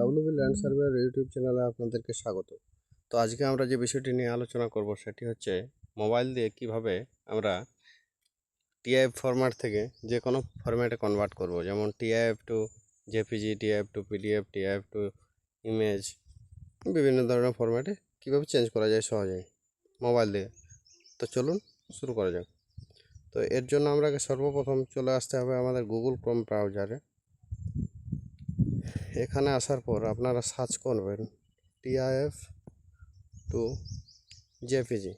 WB land surveyor YouTube চ্যানেলে আপনাদেরকে স্বাগত। তো আজকে আমরা যে বিষয়টি নিয়ে আলোচনা করব সেটি হচ্ছে মোবাইল দিয়ে কীভাবে আমরা টিআইএফ ফরম্যাট থেকে যে কোনো ফরম্যাটে কনভার্ট করব। যেমন TIF to JPG, TIF to PDF, TIF to image, বিভিন্ন ধরনের ফরম্যাটে কীভাবে চেঞ্জ করা যায় সহজেই মোবাইল দিয়ে। তো চলুন শুরু করা যাক। তো এর জন্য আমরা সর্বপ্রথম চলে আসতে হবে আমাদের গুগল ক্রোম ব্রাউজারে এখানে আসার পর আপনারা সার্চ করবেন টিআইএফ টু জেপিজি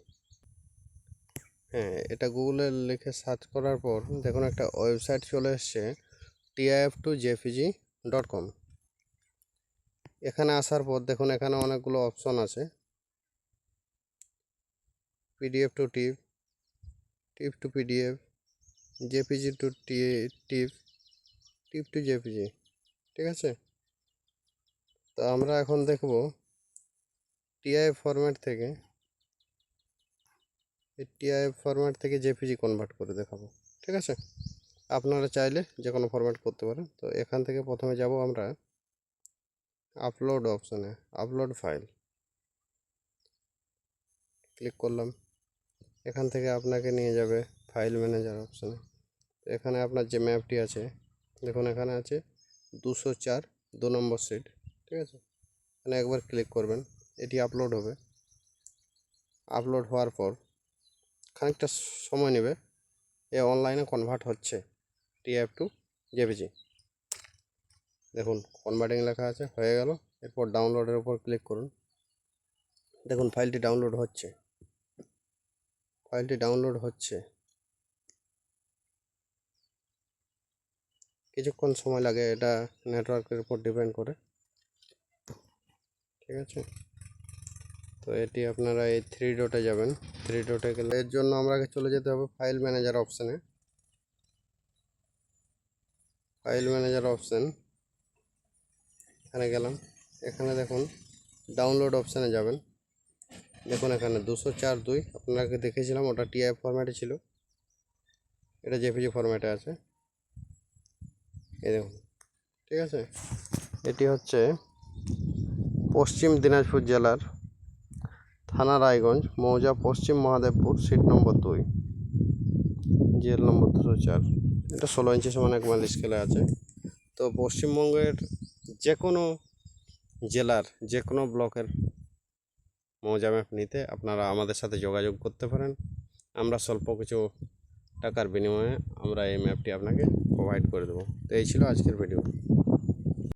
হ্যাঁ এটা গুগলে লিখে সার্চ করার পর দেখুন একটা ওয়েবসাইট চলে এসছে TIF to JPG dot com এখানে আসার পর দেখুন এখানে অনেকগুলো অপশন আছে। PDF to TIF TIF to PDF JPG to TIF TIF to JPG ঠিক আছে? তো আমরা এখন দেখব টিআই ফরম্যাট থেকে, এই টিআই ফরম্যাট থেকে জেপিজি কনভার্ট করে দেখাবো, ঠিক আছে? আপনারা চাইলে যে কোনো ফরম্যাট করতে পারেন। তো এখান থেকে প্রথমে যাব আমরা আপলোড অপশানে আপলোড ফাইল ক্লিক করলাম। এখান থেকে আপনাকে নিয়ে যাবে ফাইল ম্যানেজার অপশানে এখানে আপনার যে ম্যাপটি আছে, দেখুন এখানে আছে দুশো চার, দু নম্বর সিট, ঠিক আছে? এখানে একবার ক্লিক করবেন, এটি আপলোড হবে। আপলোড হওয়ার পর খানিকটা সময় নেবে, এ অনলাইনে কনভার্ট হচ্ছে টিএফ টু জেপিজি দেখুন কনভার্টিং লেখা আছে, হয়ে গেল। এরপর ডাউনলোডের উপর ক্লিক করুন। দেখুন ফাইলটি ডাউনলোড হচ্ছে। ফাইলটি ডাউনলোড হচ্ছে। কিছুক্ষণ সময় লাগে এটা নেটওয়ার্কের উপর ডিপেন্ড করে। ঠিক আছে? তো এটি আপনারা এই থ্রি ডটে যাবেন। থ্রি ডটে গেলে এর জন্য আমাকে চলে যেতে হবে ফাইল ম্যানেজার অপশানে ফাইল ম্যানেজার অপশান এখানে গেলাম। এখানে দেখুন ডাউনলোড অপশানে যাবেন। দেখুন এখানে দুশো চার দুই, আপনাকে দেখেছিলাম, ওটা টিআই ফরম্যাটে ছিল। এটা জেপিজি ফরম্যাটে আছে। এই দেখুন, ঠিক আছে? এটি হচ্ছে পশ্চিম দিনাজপুর জেলার থানা রায়গঞ্জ, মৌজা পশ্চিম মহাদেবপুর, সিট নম্বর দুই। জেল নম্বর দুশো চার। এটা ষোলো ইঞ্চি সমান এক মাইল স্কেলে আছে। তো পশ্চিমবঙ্গের যে কোনো জেলার যে কোনো ব্লকের মৌজা ম্যাপ নিতে আপনারা আমাদের সাথে যোগাযোগ করতে পারেন। আমরা স্বল্প কিছু টাকার বিনিময়ে আমরা এই ম্যাপটি আপনাকে প্রোভাইড করে দেবো। তো এই ছিল আজকের ভিডিও